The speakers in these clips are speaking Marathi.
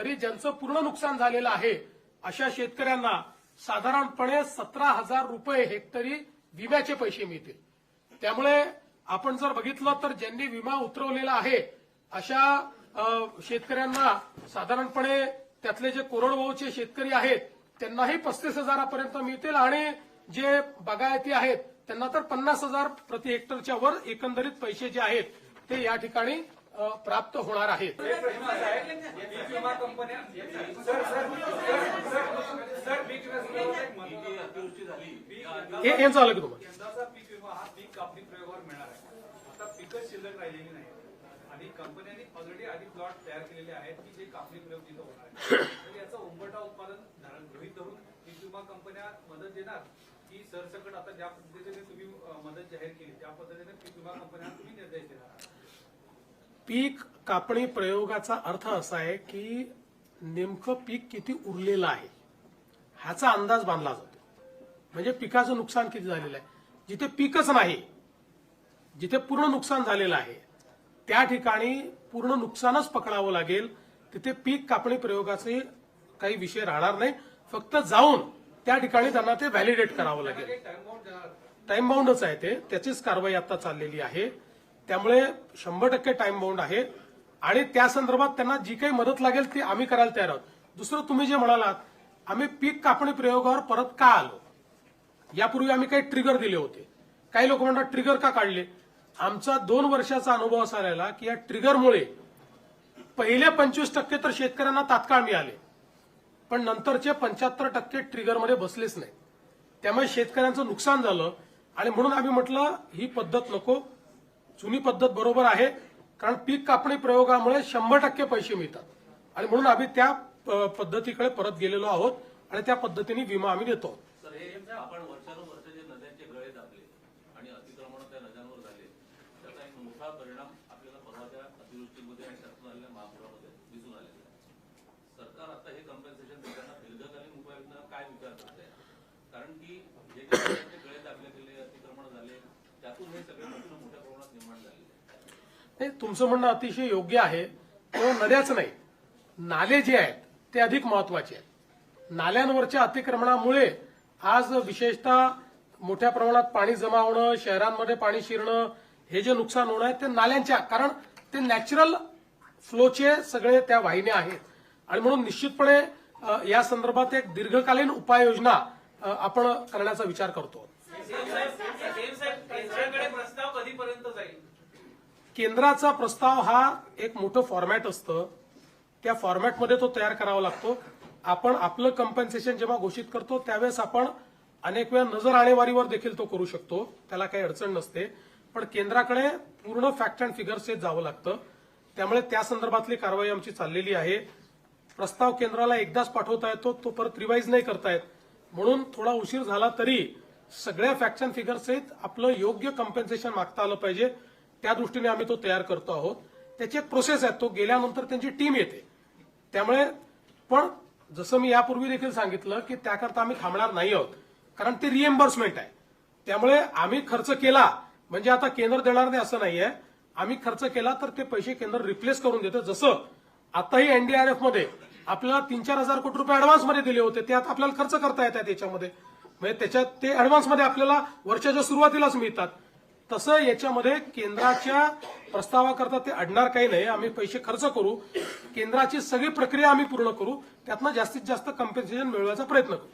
तरी ज्यांचं पूर्ण नुकसान झालेलं आहे अशा शेतकऱ्यांना साधारणपणे सतरा हजार रुपये हेक्टरी विम्याचे पैसे मिळतील. त्यामुळे आपण जर बघितलं तर ज्यांनी विमा उतरवलेला आहे अशा शेतकऱ्यांना साधारणपणे त्यातले जे कोरडवाहूचे शेतकरी आहेत त्यांनाही पस्तीस हजारापर्यंत मिळतील आणि जे बागायती आहेत त्यांना तर पन्नास हजार प्रति हेक्टरच्या वर एकंदरीत पैसे जे आहेत ते या ठिकाणी प्राप्त होणार आहेत पीक विमा हे झालं की तुम्हाला पीक विमा हा पीक कापणी प्रयोगावर मिळणार आहे आता पिकच शिल्लक राहिलेली नाही आणि कंपन्यांनी ऑलरेडी आधी प्लॉट तयार केलेले आहेत की जे कापणी प्रयोग तिथं होणार आहे तर याचा उंबरठा उत्पादन धारण गृहीत धरून पीक विमा कंपन्या मदत देणार की सरसकट आता ज्या पद्धतीने तुम्ही मदत जाहीर केली त्या पद्धतीने पीक विमा कंपन्यांना तुम्ही निर्देश देणार पीक कापणी प्रयोगाचा अर्थ असा आहे की नेमकं पीक किती उरलेलं आहे ह्याचा अंदाज बांधला जातो. म्हणजे पिकाचं नुकसान किती झालेलं आहे? जिथे पीकच नाही जिथे पूर्ण नुकसान झालेलं आहे त्या ठिकाणी पूर्ण नुकसानच पकडावं लागेल तिथे पीक कापणी प्रयोगाचे काही विषय राहणार नाही. फक्त जाऊन त्या ठिकाणी त्यांना ते व्हॅलिडेट करावं लागेल. टाइम बाउंडच आहे ते त्याचीच कारवाई आता चाललेली आहे. त्यामुळे शंभर टक्के टाइम बाउंड आहे. आणि त्या संदर्भात त्यांना जी काही मदत लागेल ती आम्ही करायला तयार आहोत. दुसरं तुम्ही जे म्हणालात आम्ही पीक कापणी प्रयोगावर परत का आलो? यापूर्वी आम्ही काही ट्रिगर दिले होते. काही लोक म्हणतात ट्रिगर का काढले? आमचा दोन वर्षाचा अनुभव असा राहिला की या ट्रिगरमुळे पहिले पंचवीस टक्के तर शेतकऱ्यांना तात्काळ मिळाले. पण नंतरचे पंच्याहत्तर टक्के ट्रिगरमध्ये बसलेच नाही. त्यामुळे शेतकऱ्यांचं नुकसान झालं. आणि म्हणून आम्ही म्हटलं ही पद्धत नको. जुनी पद्धत बरोबर आहे कारण पीक कापणी प्रयोगामुळे शंभर टक्के पैसे मिळतात. आणि म्हणून आम्ही त्या पद्धतीकडे परत गेलेलो आहोत आणि त्या पद्धतीने विमा आम्ही देतो झाले त्याचा एक मोठा परिणाम आहे. सरकार आता काय विचार कारण की जे गळे दाखले गेले अतिक्रमण झाले त्यातून हे सगळे प्रश्न मोठ्या नाही तुमचं म्हणणं अतिशय योग्य आहे. तो नद्याच नाही. नाले जे आहेत ते अधिक महत्त्वाचे आहेत. नाल्यांवरच्या अतिक्रमणामुळे आज विशेषतः मोठ्या प्रमाणात पाणी जमा होणं शहरांमध्ये पाणी शिरणं हे जे नुकसान होणं आहे ते नाल्यांच्या कारण ते नॅचरल फ्लोचे सगळे त्या वाहिन्या आहेत. आणि म्हणून निश्चितपणे या संदर्भात एक दीर्घकालीन उपाययोजना आपण करण्याचा विचार करतो केंद्राकडे प्रस्ताव कधीपर्यंत जाईल केंद्राचा प्रस्ताव हा एक मोठं फॉर्मॅट असतं. त्या फॉर्मॅटमध्ये तो तयार करावा लागतो. आपण आपलं कंपन्सेशन जेव्हा घोषित करतो त्यावेळेस आपण अनेक वेळा नजर आणेवारीवर देखील तो करू शकतो. त्याला काही अडचण नसते. पण केंद्राकडे पूर्ण फॅक्ट अँड फिगर्स जावं लागतं. त्यामुळे त्या संदर्भातली कारवाई आमची चाललेली आहे. प्रस्ताव केंद्राला एकदाच पाठवता येतो तो परत रिवाईज नाही करतायत म्हणून थोडा उशीर झाला तरी सगळ्या फॅक्शन अँड फिगर आपलं योग्य कम्पेन्सेशन मागता आलं पाहिजे. त्या दृष्टीने आम्ही तो तयार करतो आहोत. त्याची एक प्रोसेस आहे. तो गेल्यानंतर त्यांची टीम येते. त्यामुळे पण जसं मी यापूर्वी देखील सांगितलं की त्याकरता आम्ही थांबणार नाही आहोत. कारण ते रिएम्बर्समेंट आहे. त्यामुळे आम्ही खर्च केला म्हणजे आता केंद्र देणार नाही असं नाहीये. आम्ही खर्च केला तर ते पैसे केंद्र रिप्लेस करून देतं. जसं आताही एनडीआरएफमध्ये आपल्याला तीन चार हजार कोटी रुपये ऍडव्हान्समध्ये दिले होते ते आता आपल्याला खर्च करता येतात याच्यामध्ये. म्हणजे त्याच्यात ते ऍडव्हान्समध्ये आपल्याला वर्षाच्या सुरुवातीलाच मिळतात. तसं याच्यामध्ये केंद्राच्या प्रस्तावाकरता ते अडणार काही नाही. आम्ही पैसे खर्च करू. केंद्राची सगळी प्रक्रिया आम्ही पूर्ण करू. त्यातनं जास्तीत जास्त कम्पेन्सेशन मिळवायचा प्रयत्न करू.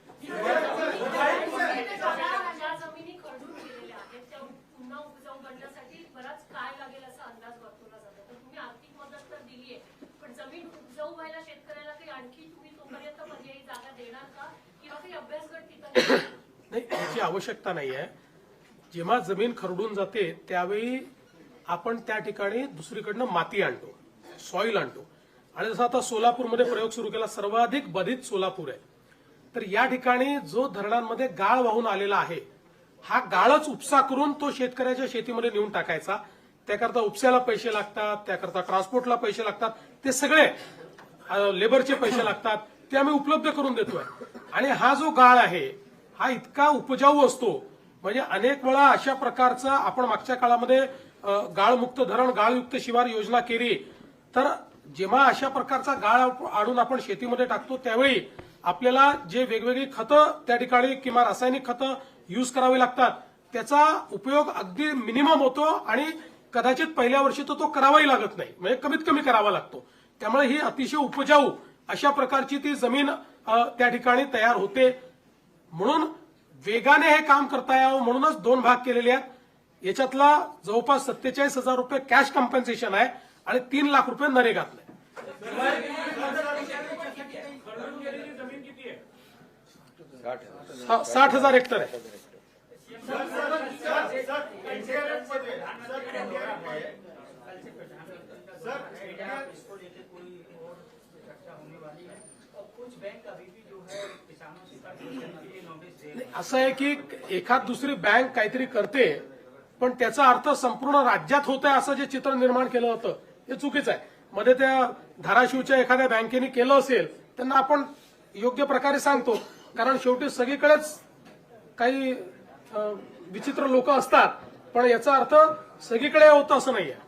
नाही याची आवश्यकता नाही आहे जेव्हा जमीन खरडून जाते त्यावेळी आपण त्या ठिकाणी दुसरीकडनं माती आणतो सॉईल आणतो. आणि जसं आता सोलापूरमध्ये प्रयोग सुरू केला सर्वाधिक बाधित सोलापूर आहे. तर या ठिकाणी जो धरणांमध्ये गाळ वाहून आलेला आहे हा गाळच उपसा करून तो शेतकऱ्याच्या शेतीमध्ये नेऊन टाकायचा. त्याकरता उपसाला पैसे लागतात त्याकरता ट्रान्सपोर्टला पैसे लागतात ते सगळे लेबरचे पैसे लागतात ते आम्ही उपलब्ध करून देतोय. आणि हा जो गाळ आहे हा इतका उपजाऊ असतो म्हणजे अनेक वेळा अशा प्रकारचा आपण मागच्या काळामध्ये गाळमुक्त धरण गाळयुक्त शिवार योजना केली. तर जेव्हा अशा प्रकारचा गाळ आणून आपण शेतीमध्ये टाकतो त्यावेळी आपल्याला जे वेगवेगळी खतं त्या ठिकाणी किंवा रासायनिक खतं यूज करावी लागतात. त्याचा उपयोग अगदी मिनिमम होतो आणि कदाचित पहिल्या वर्षी तर तो करावाही लागत नाही. म्हणजे कमीत कमी करावा लागतो. त्यामुळे ही अतिशय उपजाऊ अशा प्रकारची ती जमीन त्या ठिकाणी तयार होते. म्हणून वेगाने हे काम करता यावं म्हणूनच दोन भाग केलेले आहेत. याच्यातला जवळपास सत्तेचाळीस हजार रुपये कॅश कॉम्पन्सेशन आहे आणि तीन लाख रुपये नरेगातले साठ हजार हेक्टर आहे. कुछ बैंक अभी भी जो है असं आहे की एखाद दुसरी बँक काहीतरी करते पण त्याचा अर्थ संपूर्ण राज्यात होत आहे असं जे चित्र निर्माण केलं होतं हे चुकीचं आहे. मध्ये त्या धाराशिवच्या एखाद्या बँकेने केलं असेल त्यांना आपण योग्य प्रकारे सांगतो. कारण शेवटी सगळीकडेच काही विचित्र लोक असतात पण याचा अर्थ सगळीकडे होतं असं समावेश आहे.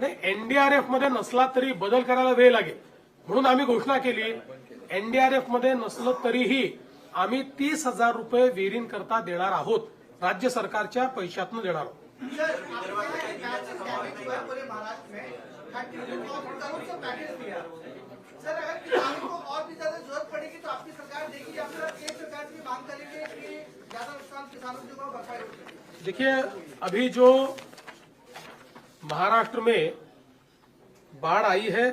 नाही एनडीआरएफमध्ये नसला तरी बदल करायला वेळ लागेल. म्हणून आम्ही घोषणा केली एनडीआरएफमध्ये नसलं तरीही आम्ही तीस हजार रुपये विहिरींकरता देणार आहोत. राज्य सरकारच्या पैशातून देणार आहोत. होगी देखिए अभी जो महाराष्ट्र में बाढ़ आई है।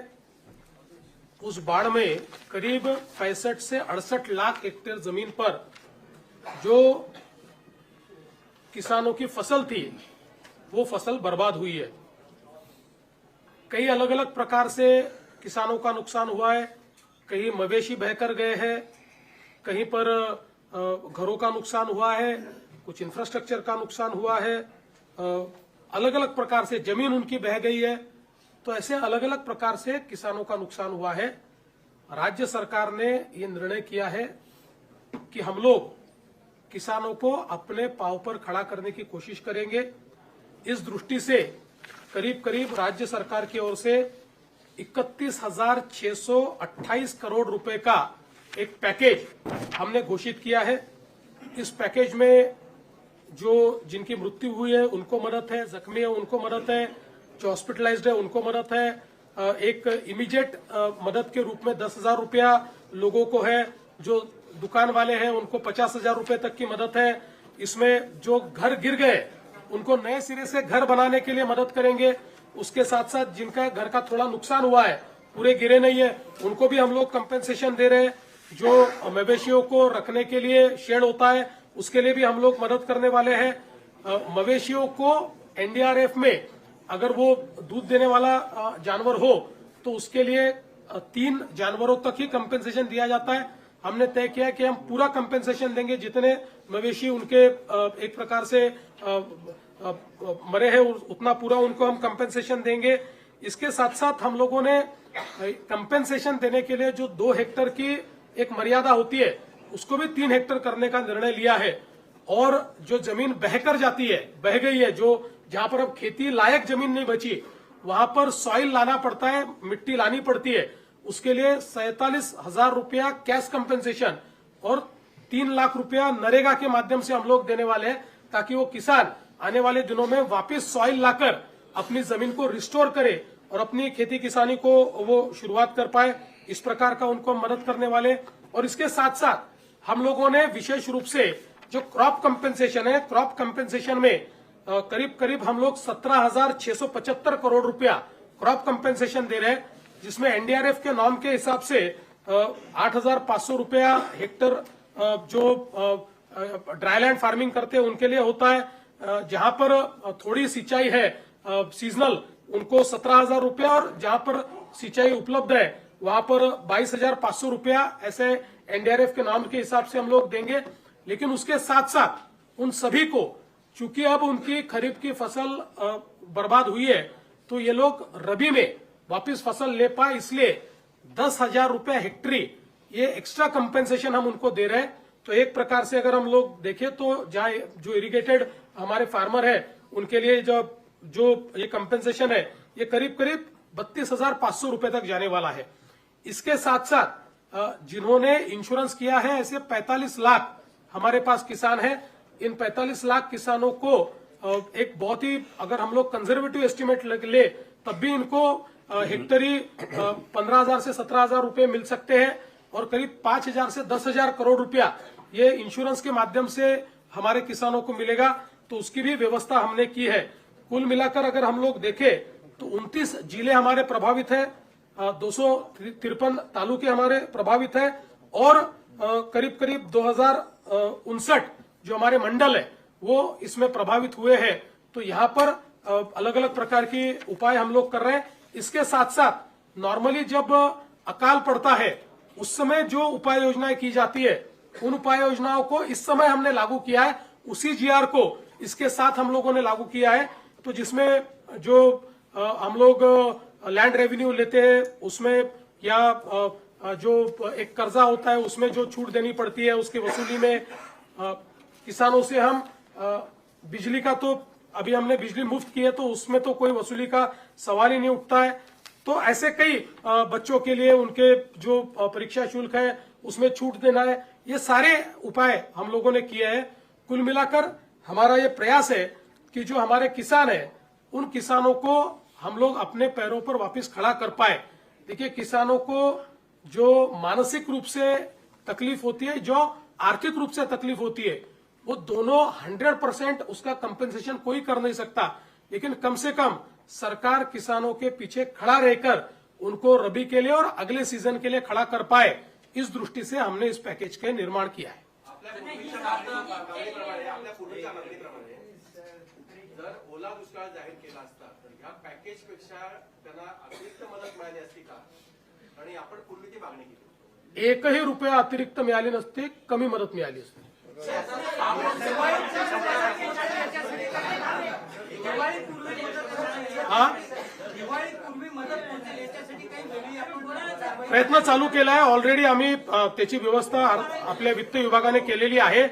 उस बाढ़ में करीब पैंसठ से अड़सठ लाख हेक्टेयर ज़मीन पर जो किसानों की फ़सल थी, वो फ़सल बर्बाद हुई है। कई अलग अलग प्रकार से किसानों का नुकसान हुआ है। कहीं मवेशी बहकर गए हैं, कहीं पर घरों का नुकसान हुआ है, कुछ इंफ्रास्ट्रक्चर का नुकसान हुआ है अलग अलग प्रकार से ज़मीन उनकी बह गई है। तो ऐसे अलग अलग प्रकार से किसानों का नुकसान हुआ है। राज्य सरकार ने ये निर्णय किया है कि हम लोग किसानों को अपने पाव पर खड़ा करने की कोशिश करेंगे। इस दृष्टि से करीब करीब राज्य सरकार की ओर से इकतीस करोड़ रुपए का एक पैकेज हमने घोषित किया है। इस पैकेज में जो जिनकी मृत्यु हुई है, उनको मदद है, जख्मी है, उनको मदद है, जो हॉस्पिटलाइज्ड है, उनको मदद है। एक इमीडिएट मदद के रूप में दस हज़ार रुपया लोगों को है, जो दुकान वाले हैं, उनको पचास हज़ार रुपये तक की मदद है। इसमें जो घर गिर गए, उनको नए सिरे से घर बनाने के लिए मदद करेंगे। उसके साथ साथ जिनका घर का थोड़ा नुकसान हुआ है, पूरे गिरे नहीं है, उनको भी हम लोग कंपेंसेशन दे रहे हैं। जो मवेशियों को रखने के लिए शेड होता है उसके लिए भी हम लोग मदद करने वाले हैं। मवेशियों को एनडीआरएफ में अगर वो दूध देने वाला जानवर हो तो उसके लिए तीन जानवरों तक ही कंपेंसेशन दिया जाता है। हमने तय किया कि हम पूरा कंपेंसेशन देंगे। जितने मवेशी उनके एक प्रकार से मरे हैं उतना पूरा उनको हम कंपेंसेशन देंगे। इसके साथ साथ हम लोगों ने कंपेंसेशन देने के लिए जो दो हेक्टर की एक मर्यादा होती है उसको भी तीन हेक्टर करने का निर्णय लिया है। और जो ज़मीन बहकर जाती है, बह गई है, जो जहाँ पर अब खेती लायक ज़मीन नहीं बची, वहाँ पर सॉइल लाना पड़ता है, मिट्टी लानी पड़ती है। उसके लिए सैतालीस हज़ार रुपया कैश कंपेंसेशन और तीन लाख रुपया नरेगा के माध्यम से हम लोग देने वाले हैं, ताकि वो किसान आने वाले दिनों में वापस सॉइल लाकर अपनी ज़मीन को रिस्टोर करे और अपनी खेती किसानी को वो शुरुआत कर पाए। इस प्रकार का उनको मदद करने वाले और इसके साथ साथ हम लोगों ने विशेष रूप से जो क्रॉप कंपेंसेशन है, क्रॉप कंपेंसेशन में करीब करीब हम लोग सत्रह करोड़ रुपया क्रॉप कंपेंसेशन दे रहे हैं, जिसमें एनडीआरएफ के नॉर्म के हिसाब से आठ हज़ार पाँच सौ रुपया हेक्टर जो ड्राईलैंड फ़ार्मिंग करते हैं, उनके लिए होता है। जहाँ पर थोड़ी सिंचाई है सीजनल, उनको सत्रह हज़ार रुपया और जहाँ पर सिंचाई उपलब्ध है, वहाँ पर बाईस हज़ार पाँच सौ रुपया ऐसे एनडीआरएफ के नाम के हिसाब से हम लोग देंगे, लेकिन उसके साथ साथ उन सभी को, चूँकि अब उनकी खरीफ की फ़सल बर्बाद हुई है तो ये लोग रबी में वापस फ़सल ले पाए, इसलिए दस हज़ार रुपया हेक्टरी, ये एक्स्ट्रा कंपेंसेशन हम उनको दे रहे हैं। तो एक प्रकार से अगर हम लोग देखें तो जहाँ जो इरिगेटेड हमारे फार्मर है, उनके लिए जो जो ये कंपेंसेशन है, ये करीब करीब बत्तीस हज़ार पाँच सौ रुपए तक जाने वाला है। इसके साथ साथ जिन्होंने इंश्योरेंस किया है ऐसे 45 लाख हमारे पास किसान हैं। इन 45 लाख किसानों को एक बहुत ही अगर हम लोग कंजर्वेटिव एस्टिमेट ले तब भी इनको हेक्टरी पंद्रह हज़ार से सत्रह हज़ार रुपए मिल सकते हैं और करीब पाँच हज़ार से दस हज़ार करोड़ रुपया ये इंश्योरेंस के माध्यम से हमारे किसानों को मिलेगा। तो उसकी भी व्यवस्था हमने की है। कुल मिलाकर अगर हम लोग देखें तो 29 ज़िले हमारे प्रभावित है। दो सौ तिरपन तालुके हमारे प्रभावित है और करीब करीब दो हज़ार जो हमारे मंडल है, वो इसमें प्रभावित हुए हैं। तो यहाँ पर अलग अलग प्रकार की उपाय हम लोग कर रहे हैं। इसके साथ साथ नॉर्मली जब अकाल पड़ता है, उस समय जो उपाय योजनाएँ की जाती है, उन उपाय योजनाओं को इस समय हमने लागू किया है। उसी जीआर को इसके साथ हम लोगों ने लागू किया है। तो जिसमें जो हम लोग लैंड रेवेन्यू लेते हैं, उसमें या जो एक कर्जा होता है, उसमें जो छूट देनी पड़ती है, उसकी वसूली में किसानों से हम बिजली का तो अभी हमने बिजली मुफ़्त की है तो उसमें तो कोई वसूली का सवाल ही नहीं उठता है। तो ऐसे कई बच्चों के लिए उनके जो परीक्षा शुल्क है, उसमें छूट देना है। ये सारे उपाय हम लोगों ने किए हैं। कुल मिलाकर हमारा ये प्रयास है कि जो हमारे किसान है, उन किसानों को हम लोग अपने पैरों पर वापस खड़ा कर पाए। देखिए, किसानों को जो मानसिक रूप से तकलीफ़ होती है, जो आर्थिक रूप से तकलीफ़ होती है, वो दोनों 100 परसेंट उसका कंपेंसेशन कोई कर नहीं सकता। लेकिन कम से कम सरकार किसानों के पीछे खड़ा रहकर उनको रबी के लिए और अगले सीज़न के लिए खड़ा कर पाए, इस दृष्टि से हमने इस पैकेज का निर्माण किया है। ओला केला असता या ह्या पॅकेजपेक्षा त्यांना अतिरिक्त मदत मिळाली असती का? आणि आपण पूर्वी ती मागणी केली. एकही रुपया अतिरिक्त मिळाले नसते कमी मदत मिळाली असते. प्रयत्न चालू केला आहे ऑलरेडी आम्ही त्याची व्यवस्था आपल्या वित्त विभागाने केलेली आहे.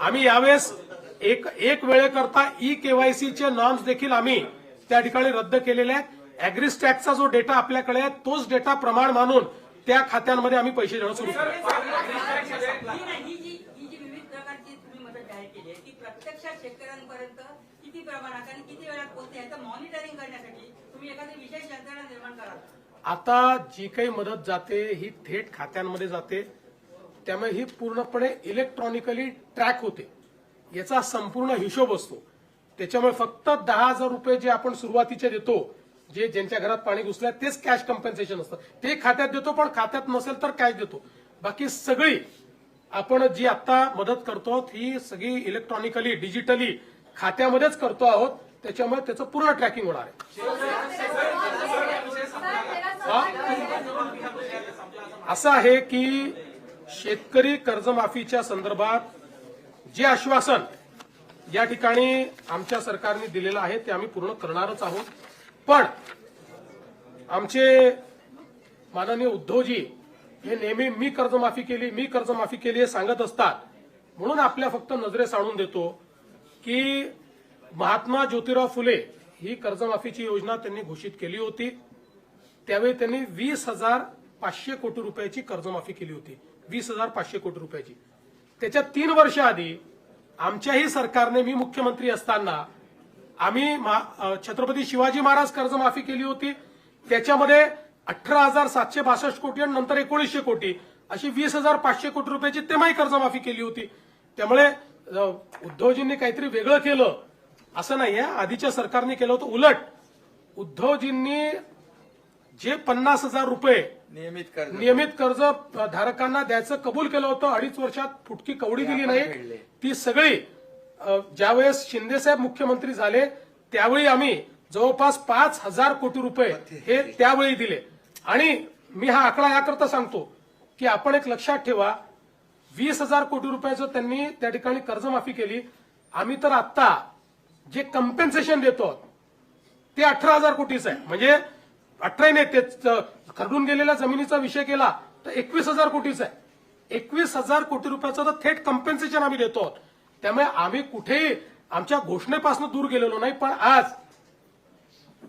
आम्ही यावेळेस एक एक वेळेकरता ई केवायसीचे नॉर्म्स देखील आम्ही त्या ठिकाणी रद्द केलेल्या आहेत. अॅग्रिस टॅक्सचा जो डेटा आपल्याकडे आहे तोच डेटा प्रमाण मानून त्या खात्यांमध्ये आम्ही पैसे देणं सुरू केलं. शेतकऱ्यांपर्यंत किती प्रमाणात आणि किती वेळात पोहोचते याचं मॉनिटरिंग करण्यासाठी तुम्ही एखादी विशेष यंत्रणा निर्माण आता जी काही मदत जाते ही थेट खात्यांमध्ये जाते. त्यामुळे ही पूर्णपणे इलेक्ट्रॉनिकली ट्रॅक होते. याचा संपूर्ण हिशोब असतो. त्याच्यामुळे फक्त दहा हजार रुपये जे आपण सुरुवातीचे देतो जे ज्यांच्या घरात पाणी घुसलंय तेच कॅश कम्पेन्सेशन असतं. ते खात्यात देतो पण खात्यात नसेल तर कॅश देतो. बाकी सगळी आपण जी आता मदत करतो ही सगळी इलेक्ट्रॉनिकली डिजिटली खात्यामध्येच करतो आहोत. त्याच्यामुळे त्याचं पूर्ण ट्रॅकिंग होणार आहे. असं आहे की शेतकरी कर्जमाफीच्या संदर्भात जे आश्वासन या ठिकाणी आमच्या सरकारने दिलेलं आहे ते आम्ही पूर्ण करणारच आहोत. पण आमचे माननीय उद्धवजी हे नेहमी मी कर्जमाफी केली मी कर्जमाफी केली हे सांगत असतात. म्हणून आपल्या फक्त नजरेस आणून देतो की महात्मा ज्योतिराव फुले ही कर्जमाफीची योजना त्यांनी घोषित केली होती. त्यावेळी त्यांनी वीस हजार पाचशे कोटी रुपयाची कर्जमाफी केली होती. वीस हजार पाचशे कोटी रुपयाची. त्याच्या तीन वर्ष आधी आमच्याही सरकारने मी मुख्यमंत्री असताना आम्ही महा- छत्रपती शिवाजी महाराज कर्जमाफी केली होती. त्याच्यामध्ये अठरा हजार सातशे बासष्ट कोटी आणि नंतर एकोणीसशे कोटी अशी वीस हजार पाचशे कोटी रुपयाची तेव्हाही कर्जमाफी केली होती. त्यामुळे उद्धवजींनी काहीतरी वेगळं केलं असं नाहीये. आधीच्या सरकारने केलं होतं उलट. उद्धवजींनी जे पन्नास हजार रुपये नियमित कर्ज नियमित कर्ज धारकांना द्यायचं कबूल केलं होतं अडीच वर्षात फुटकी कवडी दिली नाही. ती सगळी ज्यावेळेस शिंदेसाहेब मुख्यमंत्री झाले त्यावेळी आम्ही जवळपास पाच हजार कोटी रुपये हे त्यावेळी दिले. आणि मी हा आकडा याकरता सांगतो की आपण एक लक्षात ठेवा वीस हजार कोटी रुपयाचं त्यांनी त्या ठिकाणी कर्जमाफी केली. आम्ही तर आत्ता जे कम्पेन्सेशन देतो ते अठरा हजार कोटीच आहे. म्हणजे अठरा नाही ते खरडून गेलेल्या जमिनीचा विषय केला तर एकवीस हजार कोटीच आहे. एकवीस हजार कोटी रुपयाचं तर थेट कम्पेन्सेशन आम्ही देतो. त्यामुळे आम्ही कुठेही आमच्या घोषणेपासून दूर गेलेलो नाही पण आज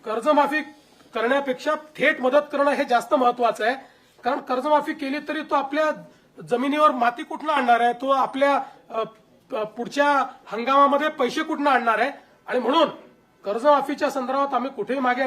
कर्जमाफी करण्यापेक्षा थेट मदत करणं हे जास्त महत्वाचं आहे. कारण कर्जमाफी केली तरी तो आपल्या जमिनीवर माती कुठनं आणणार आहे? तो आपल्या पुढच्या हंगामामध्ये पैसे कुठनं आणणार आहे? आणि म्हणून कर्जमाफीच्या संदर्भात आम्ही कुठेही मागे